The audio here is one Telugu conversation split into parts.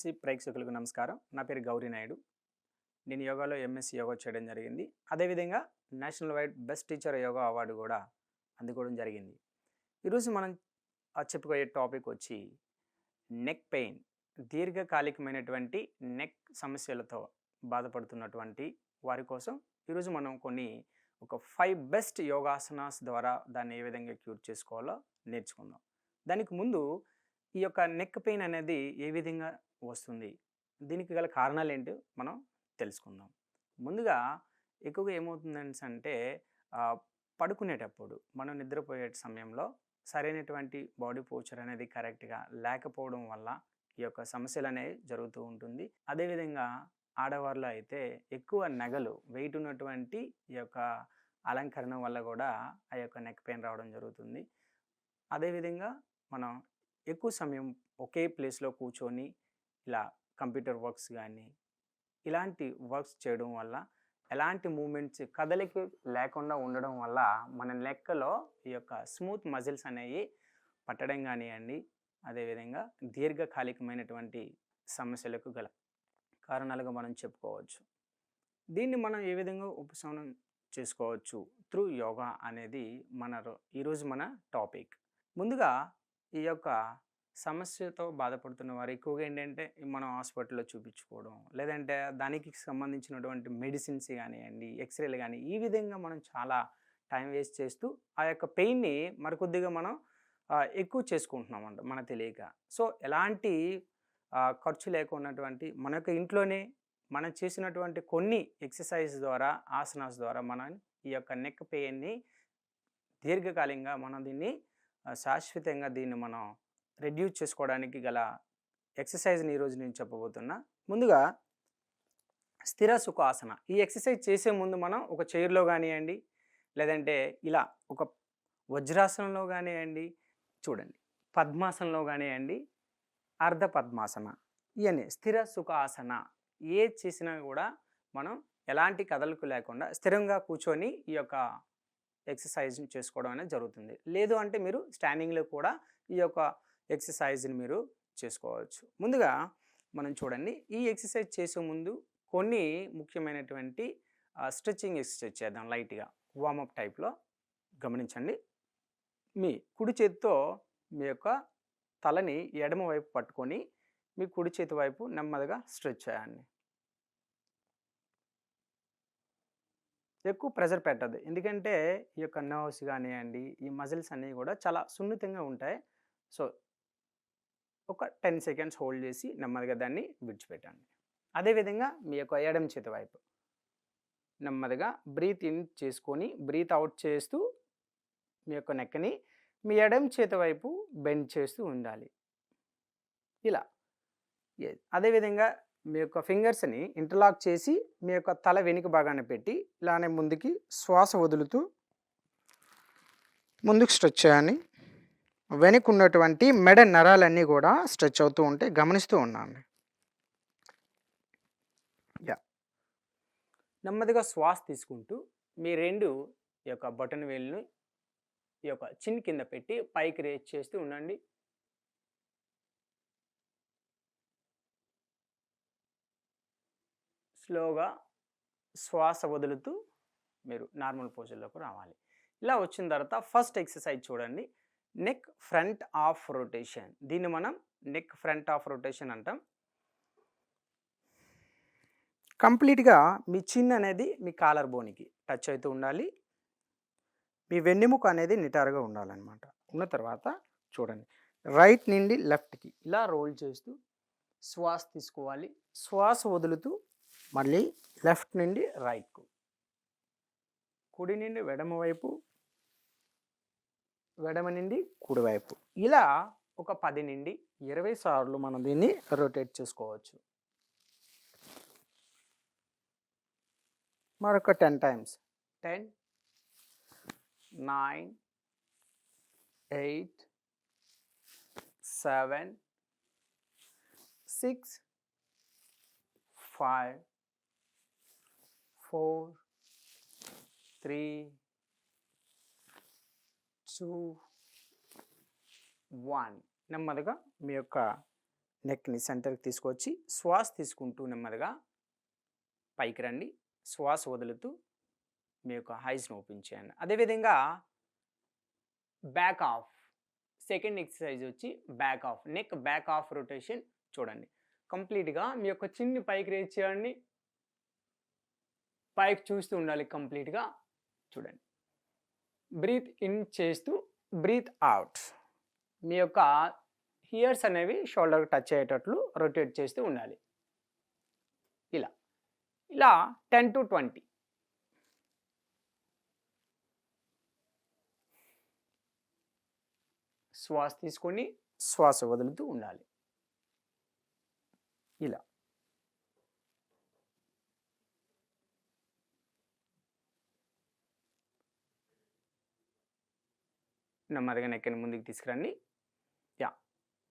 ఎంఎస్సి ప్రేక్షకులకు నమస్కారం. నా పేరు గౌరీ నాయుడు. నేను యోగాలో ఎంఎస్సి యోగా చేయడం జరిగింది. అదేవిధంగా national wide best teacher yoga award కూడా అందుకోవడం జరిగింది. ఈరోజు మనం చెప్పుకోయే టాపిక్ వచ్చి నెక్ పెయిన్ దీర్ఘకాలికమైనటువంటి నెక్ సమస్యలతో బాధపడుతున్నటువంటి వారి కోసం ఈరోజు మనం కొన్ని ఒక ఫైవ్ బెస్ట్ యోగాసనాస్ ద్వారా దాన్ని ఏ విధంగా క్యూర్ చేసుకోవాలో నేర్చుకుందాం. దానికి ముందు ఈ యొక్క నెక్ పెయిన్ అనేది ఏ విధంగా వస్తుంది. దీనికి గల కారణాలు ఏంటో మనం తెలుసుకుందాం. ముందుగా ఎక్కువగా ఏమవుతుందని అంటే పడుకునేటప్పుడు మనం నిద్రపోయే సమయంలో సరైనటువంటి బాడీ పోచర్ అనేది కరెక్ట్గా లేకపోవడం వల్ల ఈ యొక్క సమస్యలు అనేవి జరుగుతూ ఉంటుంది. అదేవిధంగా ఆడవారిలో అయితే ఎక్కువ నగలు వెయిట్ ఉన్నటువంటి ఈ యొక్క అలంకరణ వల్ల కూడా ఆ యొక్క నెక్ పెయిన్ రావడం జరుగుతుంది. అదేవిధంగా మనం ఎక్కువ సమయం ఒకే ప్లేస్లో కూర్చొని ఇలా కంప్యూటర్ వర్క్స్ కానీ ఇలాంటి వర్క్స్ చేయడం వల్ల ఎలాంటి మూమెంట్స్ కదలిక లేకుండా ఉండడం వల్ల మన లెక్కలో ఈ యొక్క స్మూత్ మజిల్స్ అనేవి పట్టడం కానివ్వండి అదేవిధంగా దీర్ఘకాలికమైనటువంటి సమస్యలకు గల కారణాలుగా మనం చెప్పుకోవచ్చు. దీన్ని మనం ఏ విధంగా ఉపశమనం చేసుకోవచ్చు త్రూ యోగా అనేది మన రో- ఈరోజు మన టాపిక్. ముందుగా ఈ యొక్క సమస్యతో బాధపడుతున్న వారు ఎక్కువగా ఏంటంటే మనం హాస్పిటల్లో చూపించుకోవడం లేదంటే దానికి సంబంధించినటువంటి మెడిసిన్స్ కానివ్వండి ఎక్స్రేలు కానీ ఈ విధంగా మనం చాలా టైం వేస్ట్ చేస్తూ ఆ యొక్క పెయిన్ని మరికొద్దిగా మనం ఎక్కువ చేసుకుంటున్నాం మన తెలియక. సో ఎలాంటి ఖర్చు లేకున్నటువంటి మన యొక్క ఇంట్లోనే మనం చేసినటువంటి కొన్ని ఎక్సర్సైజ్ ద్వారా ఆసనాస్ ద్వారా మనం ఈ యొక్క నెక్ పెయిన్ని దీర్ఘకాలికంగా మనం దీన్ని శాశ్వతంగా దీన్ని మనం రెడ్యూస్ చేసుకోవడానికి గల ఎక్సర్సైజ్ని ఈరోజు నేను చెప్పబోతున్నా. ముందుగా స్థిర సుఖాసన. ఈ ఎక్సర్సైజ్ చేసే ముందు మనం ఒక చైర్లో కానివ్వండి లేదంటే ఇలా ఒక వజ్రాసనంలో కానివ్వండి చూడండి పద్మాసనంలో కానివ్వండి అర్ధ పద్మాసన. ఇవన్నీ స్థిర సుఖాసన. ఏ చేసినా కూడా మనం ఎలాంటి కదలకు లేకుండా స్థిరంగా కూర్చొని ఈ యొక్క ఎక్సర్సైజ్ని చేసుకోవడం అనేది జరుగుతుంది. లేదు అంటే మీరు స్టాండింగ్లో కూడా ఈ యొక్క ఎక్సర్సైజ్ని మీరు చేసుకోవచ్చు. ముందుగా మనం చూడండి ఈ ఎక్సర్సైజ్ చేసే ముందు కొన్ని ముఖ్యమైనటువంటి స్ట్రెచ్చింగ్ ఎక్సర్సైజ్ చేద్దాం లైట్గా. వార్మప్ టైప్లో గమనించండి. మీ కుడి చేతితో మీ యొక్క తలని ఎడమ వైపు పట్టుకొని మీ కుడి చేతి వైపు నెమ్మదిగా స్ట్రెచ్ చేయండి. ఎక్కువ ప్రెషర్ పెట్టద్దు. ఎందుకంటే ఈ యొక్క నర్వ్స్ కానివ్వండి ఈ మజిల్స్ అన్నీ కూడా చాలా సున్నితంగా ఉంటాయి. సో ఒక టెన్ సెకండ్స్ హోల్డ్ చేసి నెమ్మదిగా దాన్ని విడిచిపెట్టండి. అదేవిధంగా మీ యొక్క ఎడం చేతి వైపు నెమ్మదిగా బ్రీత్ ఇన్ చేసుకొని బ్రీత్ అవుట్ చేస్తూ మీ యొక్క నెక్కని మీ ఎడం చేతి వైపు బెండ్ చేస్తూ ఉండాలి. ఇలా. అదేవిధంగా మీ యొక్క ఫింగర్స్ని ఇంటర్లాక్ చేసి మీ యొక్క తల వెనుక భాగాన్ని పెట్టి ఇలానే ముందుకి శ్వాస వదులుతూ ముందుకు స్ట్రెచ్ చేయాలి వెనుక ఉన్నటువంటి మెడ నరాలన్నీ కూడా స్ట్రెచ్ అవుతూ ఉంటే గమనిస్తూ ఉన్నాను. యా. నెమ్మదిగా శ్వాస తీసుకుంటూ మీ రెండు ఈ యొక్క బటన్ వేలును ఈ యొక్క చిన్ కింద పెట్టి పైకి రేజ్ చేస్తూ ఉండండి. స్లోగా శ్వాస వదులుతూ మీరు నార్మల్ పోజల్లోకి రావాలి. ఇలా వచ్చిన తర్వాత ఫస్ట్ ఎక్సర్సైజ్ చూడండి. నెక్ ఫ్రంట్ ఆఫ్ రొటేషన్ దీన్ని మనం నెక్ ఫ్రంట్ ఆఫ్ రొటేషన్ అంటాం. కంప్లీట్గా మీ చిన్ అనేది మీ కాలర్ బోనికి టచ్ అవుతూ ఉండాలి. మీ వెన్నెముక అనేది నిటారుగా ఉండాలన్నమాట. ఉన్న తర్వాత చూడండి. రైట్ నుండి లెఫ్ట్కి ఇలా రోల్ చేస్తూ శ్వాస తీసుకోవాలి. శ్వాస వదులుతూ మళ్ళీ లెఫ్ట్ నుండి రైట్కు కుడి నుండి వెడమ వైపు వెడమ నుండి కుడివైపు. ఇలా ఒక పది నుండి ఇరవై సార్లు మనం దీన్ని రొటేట్ చేసుకోవచ్చు. మరొక ten times ten nine eight seven six five four three two one నెమ్మదిగా మీ యొక్క నెక్ని సెంటర్కి తీసుకొచ్చి శ్వాస తీసుకుంటూ నెమ్మదిగా పైకి రండి. శ్వాస వదులుతూ మీ యొక్క హైస్ని ఓపెన్ చేయండి. అదేవిధంగా బ్యాక్ ఆఫ్ సెకండ్ ఎక్సర్సైజ్ వచ్చి back of neck back of rotation చూడండి. కంప్లీట్గా మీ యొక్క చిన్ని పైకి రేజ్ చేయండి. పైకి చూస్తూ ఉండాలి కంప్లీట్గా చూడండి. బ్రీత్ ఇన్ చేస్తూ బ్రీత్ అవుట్. మీ యొక్క హియర్స్ అనేవి షోల్డర్ టచ్ అయ్యేటట్లు రొటేట్ చేస్తూ ఉండాలి. ఇలా. ఇలా టెన్ టు ట్వంటీ. శ్వాస తీసుకొని శ్వాస వదులుతూ ఉండాలి. ఇలా. నెమ్మదిగా నెక్కని ముందుకు తీసుకురండి. యా.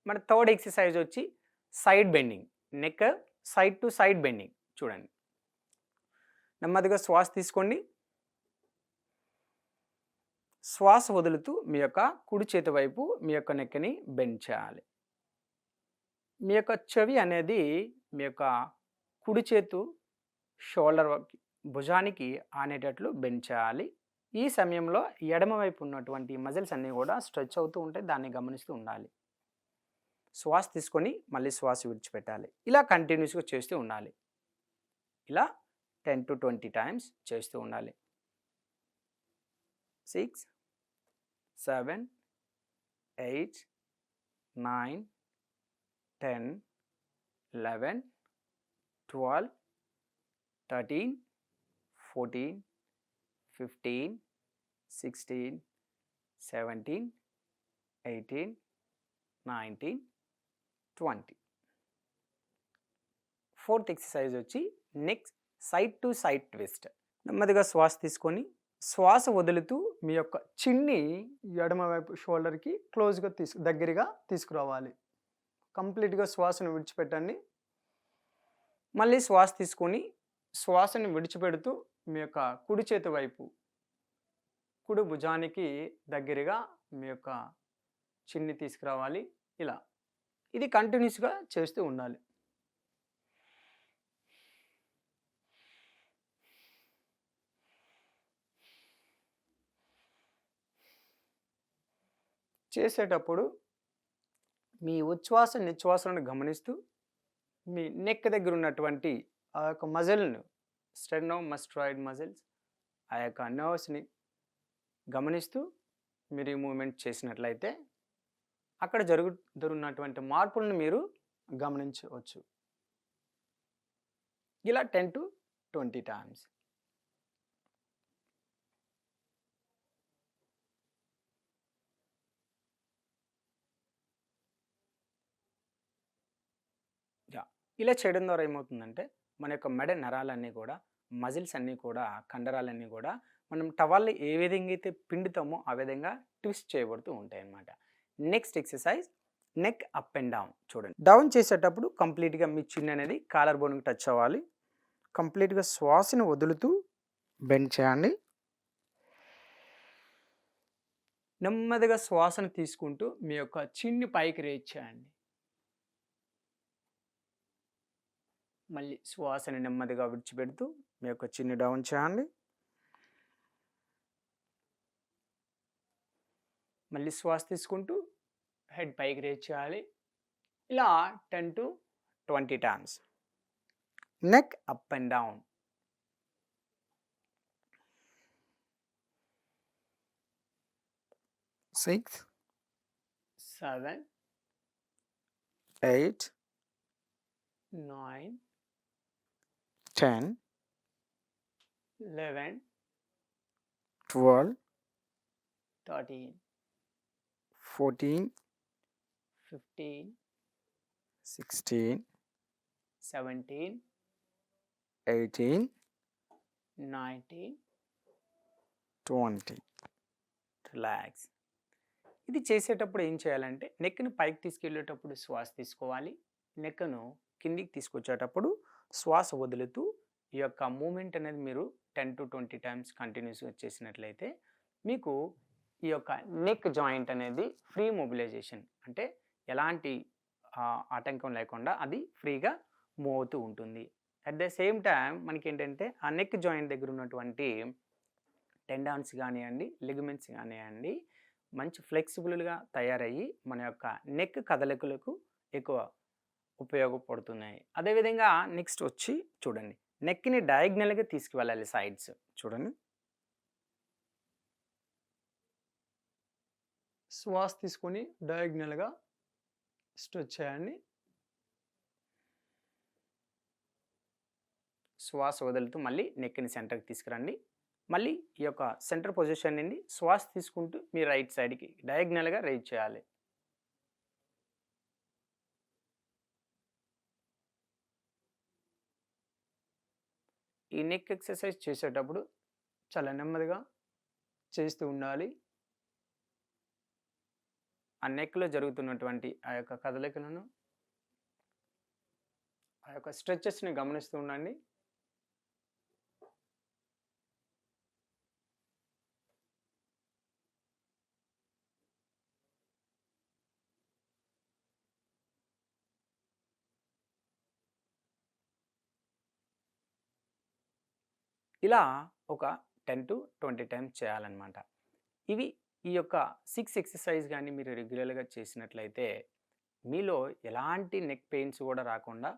మన థర్డ్ ఎక్సర్సైజ్ వచ్చి side bending. Neck side to side bending. చూడండి. నెమ్మదిగా శ్వాస తీసుకోండి. శ్వాస వదులుతూ మీ యొక్క కుడి చేతి వైపు మీ యొక్క నెక్కని బెండ్ చేయాలి. మీ యొక్క చెవి అనేది మీ యొక్క కుడి చేతు షోల్డర్ భుజానికి ఆనేటట్లు బెండ్ చేయాలి. ఈ సమయంలో ఎడమవైపు ఉన్నటువంటి మజిల్స్ అన్నీ కూడా స్ట్రెచ్ అవుతూ ఉంటే దాన్ని గమనిస్తూ ఉండాలి. శ్వాస తీసుకొని మళ్ళీ శ్వాస విడిచిపెట్టాలి. ఇలా కంటిన్యూస్గా చేస్తూ ఉండాలి. ఇలా టెన్ టు ట్వంటీ టైమ్స్ చేస్తూ ఉండాలి. Six seven eight nine ten eleven twelve thirteen fourteen fifteen sixteen seventeen eighteen nineteen twenty fourth exercise వచ్చి next side to side twist నెమ్మదిగా శ్వాస తీసుకొని శ్వాస వదులుతూ మీ యొక్క చిన్ని ఎడమవైపు షోల్డర్కి క్లోజ్గా తీసు దగ్గరగా తీసుకురావాలి. కంప్లీట్గా శ్వాసను విడిచిపెట్టండి. మళ్ళీ శ్వాస తీసుకొని శ్వాసని విడిచిపెడుతూ మీ యొక్క కుడి చేతి వైపు కుడి భుజానికి దగ్గరగా మీ యొక్క చిన్ని తీసుకురావాలి. ఇలా. ఇది కంటిన్యూస్గా చేస్తూ ఉండాలి. చేసేటప్పుడు మీ ఉచ్ఛ్వాస నిశ్వాసలను గమనిస్తూ మీ నెక్ దగ్గర ఉన్నటువంటి ఆ యొక్క మజిల్ను స్టెనో మస్ట్రాయిడ్ మజిల్స్. ఆ యొక్క నర్వ్స్ని గమనిస్తూ మీరు ఈ మూమెంట్ చేసినట్లయితే అక్కడ జరుగుతున్నటువంటి మార్పులను మీరు గమనించవచ్చు. ఇలా టెన్ టు ట్వంటీ టైమ్స్ ఇలా చేయడం ద్వారా ఏమవుతుందంటే మన యొక్క మెడ నరాలన్నీ కూడా మజిల్స్ అన్నీ కూడా కండరాలన్నీ కూడా మనం టవాల్ని ఏ విధంగా అయితే పిండుతామో ఆ విధంగా ట్విస్ట్ చేయబడుతూ ఉంటాయి అన్నమాట next exercise neck up and down చూడండి. డౌన్ చేసేటప్పుడు కంప్లీట్గా మీ చిన్న అనేది కాలర్ బోన్కి టచ్ అవ్వాలి. కంప్లీట్గా శ్వాసను వదులుతూ బెండ్ చేయండి. నెమ్మదిగా శ్వాసను తీసుకుంటూ మీ యొక్క చిన్ని పైకి రేజ్ చేయండి. మళ్ళీ శ్వాసని నెమ్మదిగా విడిచిపెడుతూ మీ యొక్క చిన్ని డౌన్ చేయండి. మళ్ళీ శ్వాస తీసుకుంటూ హెడ్ పైకి రేజ్ చేయాలి. ఇలా ten to twenty times neck up and down six seven eight nine 10 11 12 13 14 15 16 17 18 19 twenty relax ఇది చేసేటప్పుడు ఏం చేయాలంటే నెక్ను పైకి తీసుకెళ్ళేటప్పుడు శ్వాస తీసుకోవాలి. నెక్కను కిందికి తీసుకొచ్చేటప్పుడు శ్వాస వదులుతూ ఈ యొక్క మూమెంట్ అనేది మీరు టెన్ టు ట్వంటీ టైమ్స్ కంటిన్యూస్గా చేసినట్లయితే మీకు ఈ యొక్క నెక్ జాయింట్ అనేది ఫ్రీ మొబిలైజేషన్ అంటే ఎలాంటి ఆటంకం లేకుండా అది ఫ్రీగా మూవ్ అవుతూ ఉంటుంది. అట్ ద సేమ్ టైం మనకి ఏంటంటే ఆ నెక్ జాయింట్ దగ్గర ఉన్నటువంటి టెండాన్స్ కానివ్వండి లిగమెంట్స్ కానివ్వండి మంచి ఫ్లెక్సిబుల్గా తయారయ్యి మన యొక్క నెక్ కదలికలకు ఎక్కువ ఉపయోగపడుతున్నాయి. అదేవిధంగా నెక్స్ట్ వచ్చి చూడండి. నెక్ని డయాగ్నల్గా తీసుకువెళ్ళాలి సైడ్స్. చూడండి. శ్వాస తీసుకొని డయాగ్నల్గా స్ట్రెచ్ చేయండి. శ్వాస వదులుతూ మళ్ళీ నెక్ని సెంటర్కి తీసుకురండి. మళ్ళీ ఈ యొక్క సెంటర్ పొజిషన్ నుండి శ్వాస తీసుకుంటూ మీ రైట్ సైడ్కి డయాగ్నల్గా రైజ్ చేయాలి. ఈ నెక్ ఎక్సర్సైజ్ చేసేటప్పుడు చాలా నెమ్మదిగా చేస్తూ ఉండాలి. ఆ నెక్లో జరుగుతున్నటువంటి ఆ యొక్క కదలికలను ఆ యొక్క స్ట్రెచెస్ని గమనిస్తూ ఉండండి. ఇలా ఒక టెన్ టు ట్వంటీ టైమ్స్ చేయాలన్నమాట. ఇవి ఈ యొక్క సిక్స్ ఎక్సర్సైజ్ కానీ మీరు రెగ్యులర్గా చేసినట్లయితే మీలో ఎలాంటి నెక్ పెయిన్స్ కూడా రాకుండా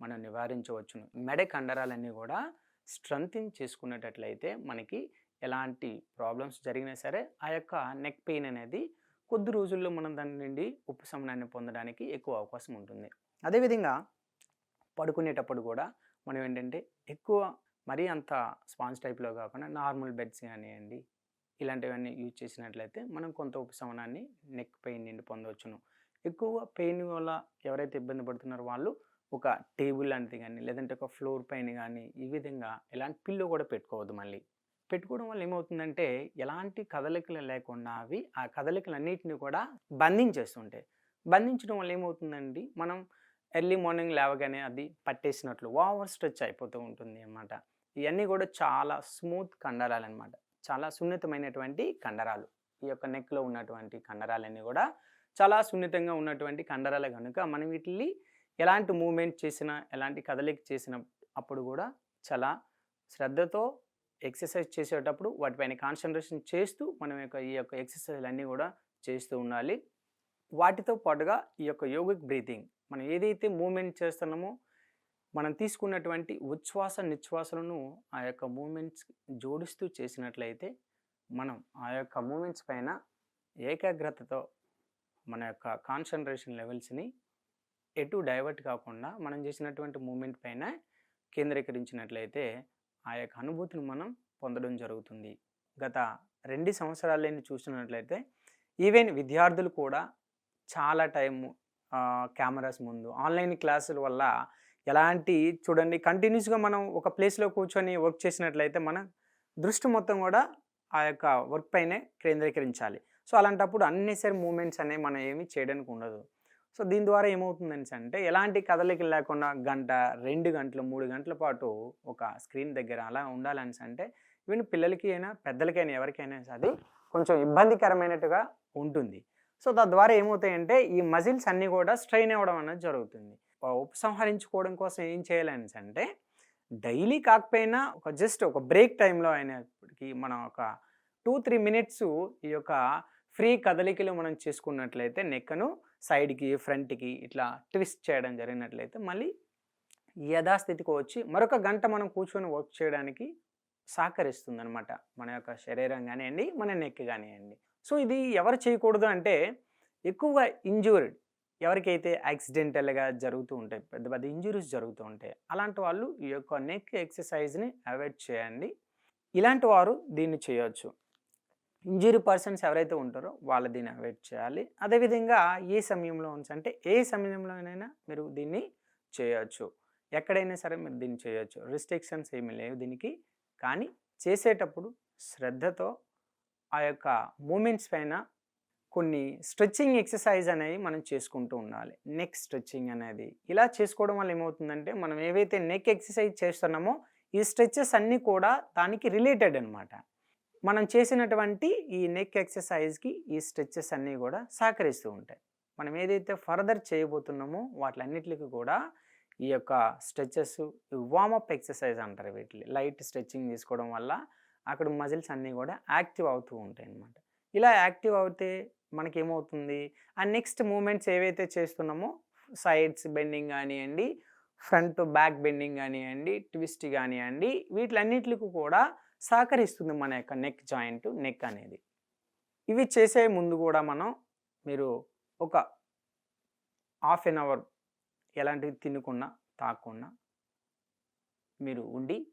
మనం నివారించవచ్చును. మెడ కండరాలన్నీ కూడా స్ట్రెంథింగ్ చేసుకునేటట్లయితే మనకి ఎలాంటి ప్రాబ్లమ్స్ జరిగినా సరే ఆ యొక్క నెక్ పెయిన్ అనేది కొద్ది రోజుల్లో మనం దాని నుండి ఉపశమనాన్ని పొందడానికి ఎక్కువ అవకాశం ఉంటుంది. అదేవిధంగా పడుకునేటప్పుడు కూడా మనం ఏంటంటే ఎక్కువ మరీ అంత స్పాంజ్ టైప్లో కాకుండా నార్మల్ బెడ్స్ కానివ్వండి ఇలాంటివన్నీ యూజ్ చేసినట్లయితే మనం కొంత ఉపశమనాన్ని నెక్ పెయిన్ నుండి పొందవచ్చును. ఎక్కువ పెయిన్ వల్ల ఎవరైతే ఇబ్బంది పడుతున్నారో వాళ్ళు ఒక టేబుల్ లాంటిది కానీ లేదంటే ఒక ఫ్లోర్ పైన కానీ ఈ విధంగా ఎలాంటి పిల్లో కూడా పెట్టుకోవద్దు మళ్ళీ. పెట్టుకోవడం వల్ల ఏమవుతుందంటే ఎలాంటి కదలికలు లేకుండా అవి ఆ కదలికలన్నిటిని కూడా బంధించేస్తుంటాయి. బంధించడం వల్ల ఏమవుతుందండి? మనం ఎర్లీ మార్నింగ్ లేవగానే అది పట్టేసినట్లు ఓవర్ స్ట్రెచ్ అయిపోతూ ఉంటుంది అన్నమాట. ఇవన్నీ కూడా చాలా స్మూత్ కండరాలు అనమాట చాలా సున్నితమైనటువంటి కండరాలు. ఈ యొక్క నెక్లో ఉన్నటువంటి కండరాలన్నీ కూడా చాలా సున్నితంగా ఉన్నటువంటి కండరాలు కనుక మనం వీటిని ఎలాంటి మూమెంట్ చేసినా ఎలాంటి కదలిక చేసిన అప్పుడు కూడా చాలా శ్రద్ధతో ఎక్సర్సైజ్ చేసేటప్పుడు వాటిపైన కాన్సన్ట్రేషన్ చేస్తూ మనం యొక్క ఈ యొక్క ఎక్సర్సైజ్లన్నీ కూడా చేస్తూ ఉండాలి. వాటితో పాటుగా ఈ యొక్క యోగిక్ బ్రీతింగ్. మనం ఏదైతే మూమెంట్ చేస్తున్నామో మనం తీసుకున్నటువంటి ఉచ్ఛ్వాస నిశ్వాసలను ఆ యొక్క మూమెంట్స్ జోడిస్తూ చేసినట్లయితే మనం ఆ యొక్క మూమెంట్స్ పైన ఏకాగ్రతతో మన యొక్క కాన్సన్ట్రేషన్ లెవెల్స్ని ఎటు డైవర్ట్ కాకుండా మనం చేసినటువంటి మూమెంట్ పైన కేంద్రీకరించినట్లయితే ఆ యొక్క అనుభూతిని మనం పొందడం జరుగుతుంది. గత రెండు సంవత్సరాలని చూసినట్లయితే ఈవెన్ విద్యార్థులు కూడా చాలా టైము కెమెరాస్ ముందు ఆన్లైన్ క్లాసుల వల్ల ఎలాంటి చూడండి కంటిన్యూస్గా మనం ఒక ప్లేస్లో కూర్చొని వర్క్ చేసినట్లయితే మన దృష్టి మొత్తం కూడా ఆ యొక్క వర్క్ పైనే కేంద్రీకరించాలి. సో అలాంటప్పుడు అన్నెసరీ మూమెంట్స్ అనేవి మనం ఏమి చేయడానికి ఉండదు. సో దీని ద్వారా ఏమవుతుందని అంటే ఎలాంటి కదలికలు లేకుండా గంట రెండు గంటలు మూడు గంటల పాటు ఒక స్క్రీన్ దగ్గర అలా ఉండాలని అంటే ఈవెన్ పిల్లలకి అయినా పెద్దలకైనా ఎవరికైనా అది కొంచెం ఇబ్బందికరమైనట్టుగా ఉంటుంది. సో తద్వారా ఏమవుతాయంటే ఈ మజిల్స్ అన్నీ కూడా స్ట్రెయిన్ అవ్వడం అనేది జరుగుతుంది. ఉపసంహరించుకోవడం కోసం ఏం చేయాలని అంటే డైలీ కాకపోయినా ఒక జస్ట్ ఒక బ్రేక్ టైంలో అయినప్పటికీ మనం ఒక టూ త్రీ మినిట్స్ ఈ యొక్క ఫ్రీ కదలికలు మనం చేసుకున్నట్లయితే నెక్కను సైడ్కి ఫ్రంట్కి ఇట్లా ట్విస్ట్ చేయడం జరిగినట్లయితే మళ్ళీ యథాస్థితికి వచ్చి మరొక గంట మనం కూర్చొని వర్క్ చేయడానికి సహకరిస్తుంది అనమాట మన యొక్క శరీరం కానివ్వండి మన నెక్ కానివ్వండి. సో ఇది ఎవరు చేయకూడదు అంటే ఎక్కువగా ఇంజూర్డ్ ఎవరికైతే యాక్సిడెంటల్గా జరుగుతూ ఉంటాయి పెద్ద పెద్ద ఇంజురీస్ జరుగుతూ ఉంటాయి అలాంటి వాళ్ళు ఈ యొక్క నెక్ ఎక్సర్సైజ్ని అవాయిడ్ చేయండి. ఇలాంటి వారు దీన్ని చేయొచ్చు. ఇంజురీ పర్సన్స్ ఎవరైతే ఉంటారో వాళ్ళు దీన్ని అవాయిడ్ చేయాలి. అదేవిధంగా ఏ సమయంలో అంటే ఏ సమయంలోనైనా మీరు దీన్ని చేయొచ్చు. ఎక్కడైనా సరే మీరు దీన్ని చేయొచ్చు. రిస్ట్రిక్షన్స్ ఏమీ లేవు దీనికి. కానీ చేసేటప్పుడు శ్రద్ధతో ఆ యొక్క మూమెంట్స్ పైన కొన్ని స్ట్రెచ్చింగ్ ఎక్సర్సైజ్ అనేది మనం చేసుకుంటూ ఉండాలి. నెక్ స్ట్రెచ్చింగ్ అనేది. ఇలా చేసుకోవడం వల్ల ఏమవుతుందంటే మనం ఏవైతే నెక్ ఎక్సర్సైజ్ చేస్తున్నామో ఈ స్ట్రెచెస్ అన్నీ కూడా దానికి రిలేటెడ్ అనమాట మనం చేసినటువంటి ఈ నెక్ ఎక్సర్సైజ్కి ఈ స్ట్రెచెస్ అన్నీ కూడా సహకరిస్తూ ఉంటాయి. మనం ఏదైతే ఫర్దర్ చేయబోతున్నామో వాటిలన్నిటికి కూడా ఈ యొక్క స్ట్రెచెస్ వామప్ ఎక్సర్సైజ్ అంటారు వీటిని. లైట్ స్ట్రెచ్చింగ్ తీసుకోవడం వల్ల అక్కడ మజిల్స్ అన్నీ కూడా యాక్టివ్ అవుతూ ఉంటాయి అన్నమాట ఇలా యాక్టివ్ అవుతే మనకి ఏమవుతుంది ఆ నెక్స్ట్ మూమెంట్స్ ఏవైతే చేస్తున్నామో సైడ్స్ బెండింగ్ కానివ్వండి ఫ్రంట్ బ్యాక్ బెండింగ్ కానివ్వండి ట్విస్ట్ కానివ్వండి వీటిలన్నిటికి కూడా సహకరిస్తుంది మన యొక్క నెక్ జాయింట్ నెక్ అనేది. ఇవి చేసే ముందు కూడా మనం మీరు ఒక హాఫ్ ఎన్ అవర్ ఎలాంటివి తినకుండా తాకుండా మీరు ఉండి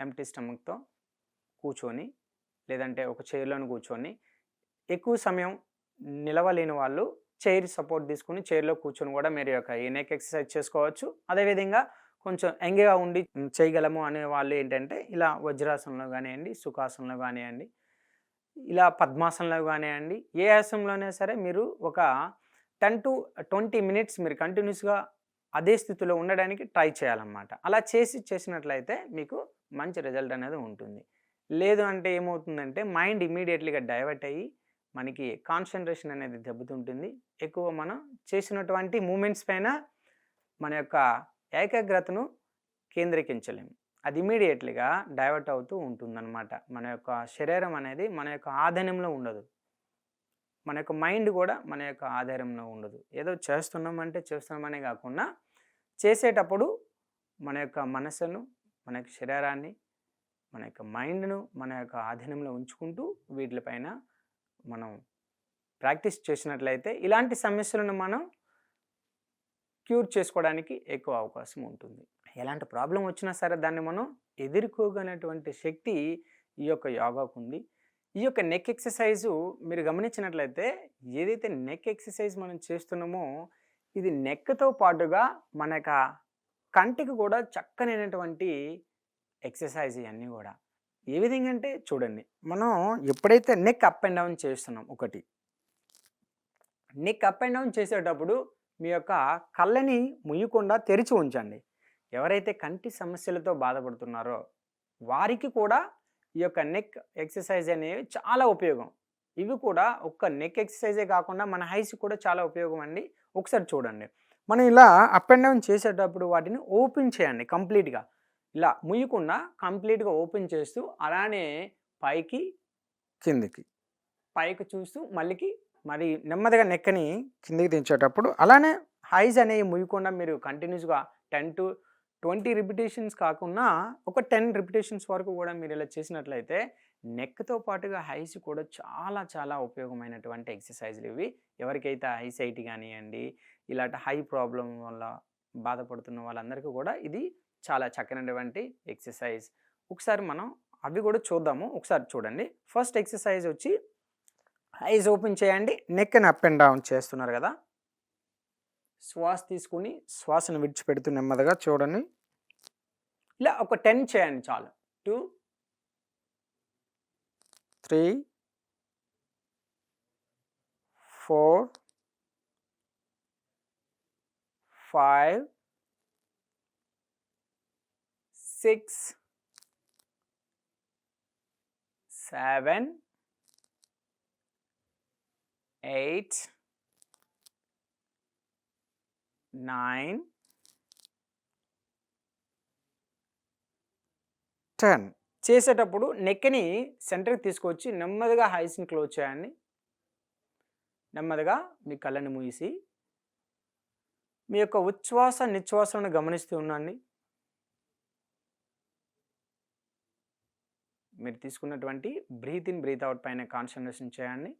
ఎంటీ స్టమక్తో కూర్చొని లేదంటే ఒక చైర్లోని కూర్చొని ఎక్కువ సమయం నిలవలేని వాళ్ళు చైర్ సపోర్ట్ తీసుకుని చైర్లో కూర్చొని కూడా మీరు యొక్క ఈ నెక్ ఎక్సర్సైజ్ చేసుకోవచ్చు. అదేవిధంగా కొంచెం ఎంగగా ఉండి చేయగలము అనే వాళ్ళు ఏంటంటే ఇలా వజ్రాసనంలో కానివ్వండి సుఖాసనంలో కానివ్వండి ఇలా పద్మాసనంలో కానివ్వండి ఏ ఆసనంలోనే సరే మీరు ఒక టెన్ టు ట్వంటీ మినిట్స్ మీరు కంటిన్యూస్గా అదే స్థితిలో ఉండడానికి ట్రై చేయాలన్నమాట. అలా చేసి చేసినట్లయితే మీకు మంచి రిజల్ట్ అనేది ఉంటుంది. లేదు అంటే ఏమవుతుందంటే మైండ్ ఇమీడియట్లీగా డైవర్ట్ అయ్యి మనకి కాన్సన్ట్రేషన్ అనేది దెబ్బతింటుంది. ఎక్కువ మనం చేసినటువంటి మూమెంట్స్ పైన మన యొక్క ఏకాగ్రతను కేంద్రీకరించలేము అది ఇమీడియట్లీగా డైవర్ట్ అవుతూ ఉంటుందన్నమాట. మన యొక్క శరీరం అనేది మన యొక్క ఆధీనంలో ఉండదు. మన యొక్క మైండ్ కూడా మన యొక్క ఆధారంలో ఉండదు. ఏదో చేస్తున్నామంటే చేస్తున్నామనే కాకుండా చేసేటప్పుడు మన యొక్క మనసును మన యొక్క శరీరాన్ని మన యొక్క మైండ్ను మన యొక్క ఆధీనంలో ఉంచుకుంటూ వీటిపైన మనం ప్రాక్టీస్ చేసినట్లయితే ఇలాంటి సమస్యలను మనం క్యూర్ చేసుకోవడానికి ఎక్కువ అవకాశం ఉంటుంది. ఎలాంటి ప్రాబ్లం వచ్చినా సరే దాన్ని మనం ఎదుర్కోగలటువంటి శక్తి ఈ యొక్క యోగాకు ఉంది. ఈ యొక్క నెక్ ఎక్సర్సైజు మీరు గమనించినట్లయితే ఏదైతే నెక్ ఎక్సర్సైజ్ మనం చేస్తున్నామో ఇది నెక్తో పాటుగా మన యొక్క కంటికి కూడా చక్కనైనటువంటి ఎక్సర్సైజ్ ఇవన్నీ కూడా. ఏ విధంగా అంటే చూడండి మనం ఎప్పుడైతే నెక్ అప్ అండ్ డౌన్ చేస్తున్నాం ఒకటి నెక్ అప్ అండ్ డౌన్ చేసేటప్పుడు మీ యొక్క కళ్ళని ముయ్యకుండా తెరిచి ఉంచండి. ఎవరైతే కంటి సమస్యలతో బాధపడుతున్నారో వారికి కూడా ఈ యొక్క నెక్ ఎక్సర్సైజ్ అనేవి చాలా ఉపయోగం. ఇవి కూడా ఒక్క నెక్ ఎక్సర్సైజే కాకుండా మన హైస్ కూడా చాలా ఉపయోగం అండి. ఒకసారి చూడండి. మనం ఇలా అప్ అండ్ డౌన్ చేసేటప్పుడు వాటిని ఓపెన్ చేయండి కంప్లీట్గా ఇలా ముయ్యకుండా కంప్లీట్గా ఓపెన్ చేస్తూ అలానే పైకి కిందికి. పైకి చూస్తూ మళ్ళీకి మరి నెమ్మదిగా నెక్కని కిందికి దించేటప్పుడు అలానే హైస్ అనేవి ముయ్యకుండా మీరు కంటిన్యూస్గా టెన్ టు ట్వంటీ రిపిటేషన్స్ కాకుండా ఒక టెన్ రిపిటేషన్స్ వరకు కూడా మీరు ఇలా చేసినట్లయితే నెక్తో పాటుగా హైస్ కూడా చాలా చాలా ఉపయోగమైనటువంటి ఎక్సర్సైజ్లు ఇవి. ఎవరికైతే ఐసైట్ కానివ్వండి ఇలాంటి హై ప్రాబ్లం వల్ల బాధపడుతున్న వాళ్ళందరికీ కూడా ఇది చాలా చక్కనటువంటి ఎక్సర్సైజ్. ఒకసారి మనం అవి కూడా చూద్దాము. ఒకసారి చూడండి. ఫస్ట్ ఎక్సర్సైజ్ వచ్చి ఐజ్ ఓపెన్ చేయండి. నెక్ని అప్ అండ్ డౌన్ చేస్తున్నారు కదా. శ్వాస తీసుకుని శ్వాసను విడిచిపెడుతూ నెమ్మదిగా చూడండి. ఇలా ఒక టెన్ చేయండి చాలు. Two three four five six seven eight nine ten చేసేటప్పుడు నెక్ని సెంటర్కి తీసుకొచ్చి నెమ్మదిగా హైస్ని క్లోజ్ చేయండి. నెమ్మదిగా మీ కళ్ళని మూసి మీ యొక్క ఉచ్ఛ్వాస నిశ్వాసలను గమనిస్తూ ఉండండి. మీరు తీసుకున్నటువంటి బ్రీత్ ఇన్ బ్రీత్ అవుట్ పైన కాన్సన్ట్రేషన్ చేయండి.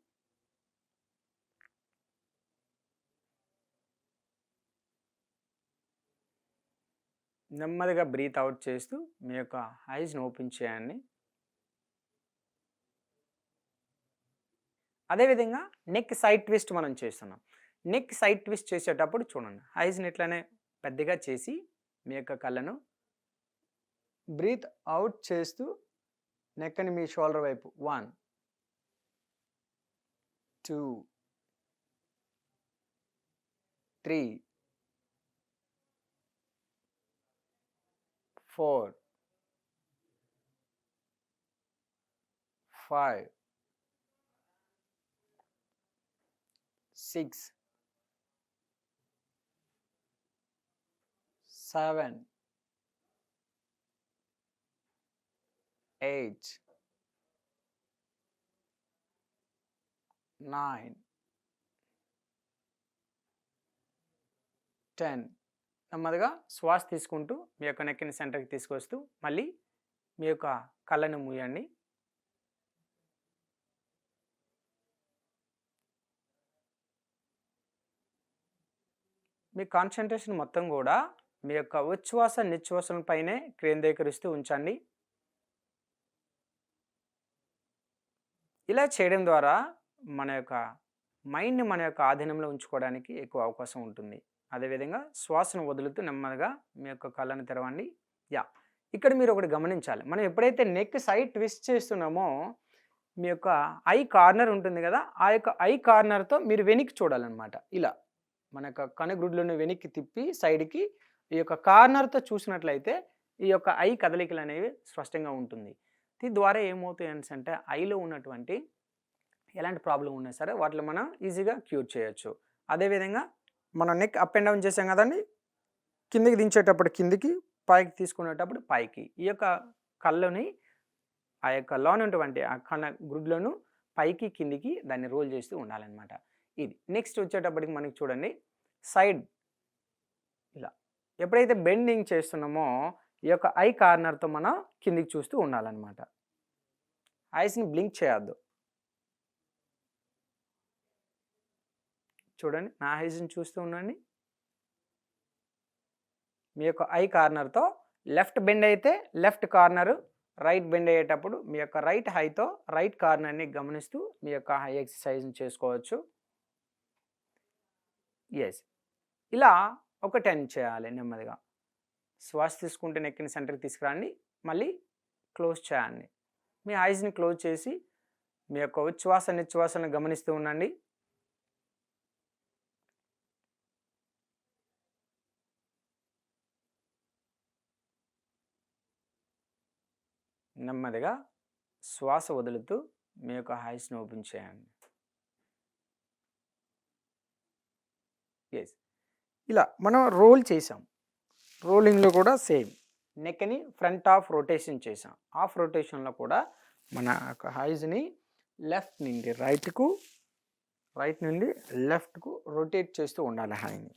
నెమ్మదిగా బ్రీత్ అవుట్ చేస్తూ మీ యొక్క ఐజ్ని ఓపెన్ చేయండి. అదేవిధంగా నెక్ సైడ్ ట్విస్ట్ మనం చేస్తున్నాం. నెక్ సైడ్ ట్విస్ట్ చేసేటప్పుడు చూడండి ఐజ్ని ఇట్లానే పెద్దగా చేసి మీ యొక్క కళ్ళను బ్రీత్ అవుట్ చేస్తూ నెక్కని మీ షోల్డర్ వైపు. One. Two. Three. Four. Five. Six. Seven. Eight nine ten నెమ్మదిగా శ్వాస తీసుకుంటూ మీ యొక్క నెక్కిని సెంటర్కి తీసుకొస్తూ మళ్ళీ మీ యొక్క కళ్ళను మూయండి. మీ కాన్సన్ట్రేషన్ మొత్తం కూడా మీ యొక్క ఉచ్ఛ్వాస నిశ్వాసం పైనే కేంద్రీకరిస్తూ ఉంచండి. ఇలా చేయడం ద్వారా మన యొక్క మైండ్ని మన యొక్క ఆధీనంలో ఉంచుకోవడానికి ఎక్కువ అవకాశం ఉంటుంది. అదేవిధంగా శ్వాసను వదులుతూ నెమ్మదిగా మీ యొక్క కళ్ళను తెరవండి. యా ఇక్కడ మీరు ఒకటి గమనించాలి. మనం ఎప్పుడైతే నెక్ సైడ్ ట్విస్ట్ చేస్తున్నామో మీ యొక్క ఐ కార్నర్ ఉంటుంది కదా ఆ యొక్క ఐ కార్నర్తో మీరు వెనక్కి చూడాలన్నమాట. ఇలా మన యొక్క కనుగ్రుడ్లను వెనక్కి తిప్పి సైడ్కి ఈ యొక్క కార్నర్తో చూసినట్లయితే ఈ యొక్క ఐ కదలికలు అనేవి స్పష్టంగా ఉంటుంది. దీని ద్వారా ఏమవుతాయి అంటే ఐలో ఉన్నటువంటి ఎలాంటి ప్రాబ్లం ఉన్నా సరే వాటిని మనం ఈజీగా క్యూర్ చేయొచ్చు. అదేవిధంగా మనం నెక్ అప్ అండ్ డౌన్ చేసాం కదండి కిందికి దించేటప్పుడు కిందికి పైకి తీసుకునేటప్పుడు పైకి. ఈ యొక్క కళ్ళని ఆ యొక్క లోన్ ఉన్నటువంటి ఆ కళ్ళ గ్రుడ్లను పైకి కిందికి దాన్ని రోల్ చేస్తూ ఉండాలన్నమాట. ఇది. నెక్స్ట్ వచ్చేటప్పటికి మనకి చూడండి సైడ్. ఇలా. ఎప్పుడైతే బెండింగ్ చేస్తున్నామో ఈ యొక్క ఐ కార్నర్తో మనం కిందికి చూస్తూ ఉండాలన్నమాట. ఐస్ని బ్లింక్ చేయొద్దు. చూడండి నా ఐస్ని చూస్తూ ఉండండి. మీ యొక్క ఐ కార్నర్తో లెఫ్ట్ బెండ్ అయితే లెఫ్ట్ కార్నర్ రైట్ బెండ్ అయ్యేటప్పుడు మీ యొక్క రైట్ హైతో రైట్ కార్నర్ని గమనిస్తూ మీ యొక్క హై ఎక్సర్సైజ్ని చేసుకోవచ్చు. ఎస్ ఇలా ఒక టెన్ చేయాలి నెమ్మదిగా. శ్వాస తీసుకుంటే నెక్కిన సెంటర్కి తీసుకురండి. మళ్ళీ క్లోజ్ చేయండి. మీ ఐస్ని క్లోజ్ చేసి మీ యొక్క ఉచ్ఛ్వాస నిశ్వాసను గమనిస్తూ ఉండండి. నెమ్మదిగా శ్వాస వదులుతూ మీ యొక్క హాయిస్ని ఓపెన్ చేయండి. ఎస్ ఇలా మనం రోల్ చేసాం. రోలింగ్లో కూడా సేమ్. నెక్ని ఫ్రంట్ ఆఫ్ రొటేషన్ చేసాం ఆఫ్ రొటేషన్లో కూడా మన యొక్క హైజ్ని లెఫ్ట్ నుండి రైట్కు రైట్ నుండి లెఫ్ట్కు రొటేట్ చేస్తూ ఉండాలి హాయిని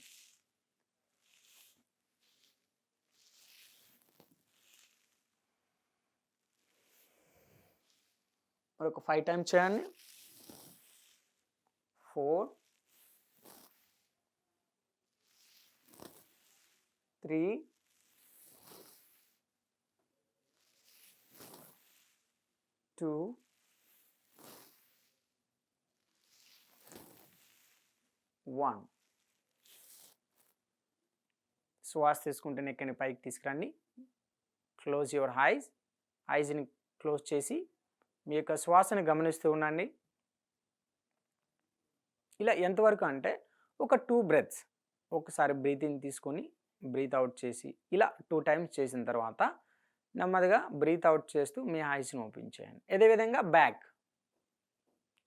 ఒక ఫైవ్ టైమ్స్ చేయండి. Four three. టూ. వన్. శ్వాస తీసుకుంటే నెక్కని పైకి తీసుకురండి. క్లోజ్ యువర్ హైస్ ఐజ్ని క్లోజ్ చేసి మీ యొక్క శ్వాసను గమనిస్తూ ఉండండి. ఇలా ఎంతవరకు అంటే ఒక టూ బ్రెత్స్ ఒకసారి బ్రీతింగ్ తీసుకొని బ్రీత్ అవుట్ చేసి ఇలా టూ టైమ్స్ చేసిన తర్వాత నెమ్మదిగా బ్రీత్ అవుట్ చేస్తూ మీ హైజ్ని ఓపెన్ చేయండి. అదేవిధంగా బ్యాక్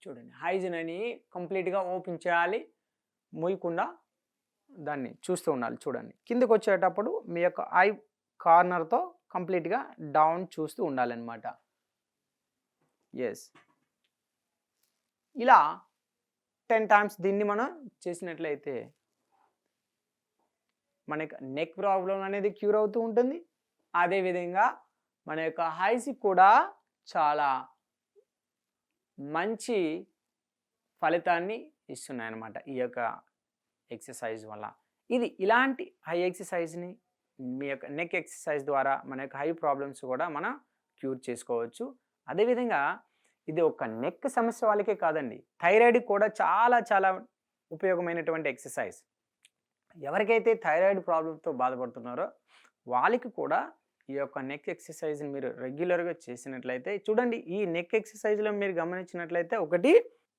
చూడండి హైజిన్ అని కంప్లీట్గా ఓపెన్ చేయాలి. మూయకుండా దాన్ని చూస్తూ ఉండాలి చూడండి. కిందకు వచ్చేటప్పుడు మీ యొక్క ఐ కార్నర్తో కంప్లీట్గా డౌన్ చూస్తూ ఉండాలన్నమాట. ఎస్ ఇలా టెన్ టైమ్స్ దీన్ని మనం చేసినట్లయితే మనకి నెక్ ప్రాబ్లం అనేది క్యూర్ అవుతూ ఉంటుంది. అదేవిధంగా మన యొక్క హైస్కి కూడా చాలా మంచి ఫలితాన్ని ఇస్తున్నాయన్నమాట ఈ యొక్క ఎక్సర్సైజ్ వల్ల. ఇది ఇలాంటి హై ఎక్సర్సైజ్ని మీ యొక్క నెక్ ఎక్సర్సైజ్ ద్వారా మన యొక్క హై ప్రాబ్లమ్స్ కూడా మనం క్యూర్ చేసుకోవచ్చు. అదేవిధంగా ఇది ఒక నెక్ సమస్య వాళ్ళకే కాదండి. థైరాయిడ్ కూడా చాలా చాలా ఉపయోగమైనటువంటి ఎక్సర్సైజ్ ఎవరికైతే థైరాయిడ్ ప్రాబ్లంతో బాధపడుతున్నారో వాళ్ళకి కూడా ఈ యొక్క నెక్ ఎక్సర్సైజ్ని మీరు రెగ్యులర్గా చేసినట్లయితే చూడండి ఈ నెక్ ఎక్సర్సైజ్లో మీరు గమనించినట్లయితే ఒకటి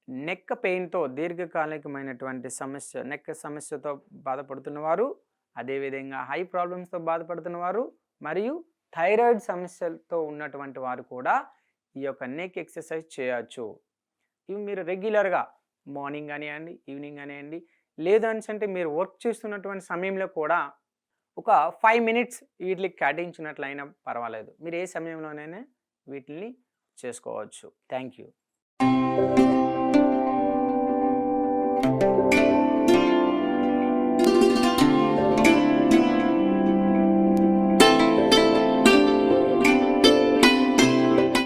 నెక్ పెయిన్తో దీర్ఘకాలికమైనటువంటి సమస్య నెక్ సమస్యతో బాధపడుతున్నవారు అదేవిధంగా హై ప్రాబ్లమ్స్తో బాధపడుతున్నవారు మరియు థైరాయిడ్ సమస్యలతో ఉన్నటువంటి వారు కూడా ఈ యొక్క నెక్ ఎక్సర్సైజ్ చేయొచ్చు. ఇవి మీరు రెగ్యులర్గా మార్నింగ్ కానివ్వండి ఈవినింగ్ కానివ్వండి లేదంటే మీరు వర్క్ చేస్తున్నటువంటి సమయంలో కూడా ఒక ఫైవ్ మినిట్స్ వీటికి కేటాయించినట్లయినా పర్వాలేదు. మీరు ఏ సమయంలోనైనా వీటిని చేసుకోవచ్చు. Thank you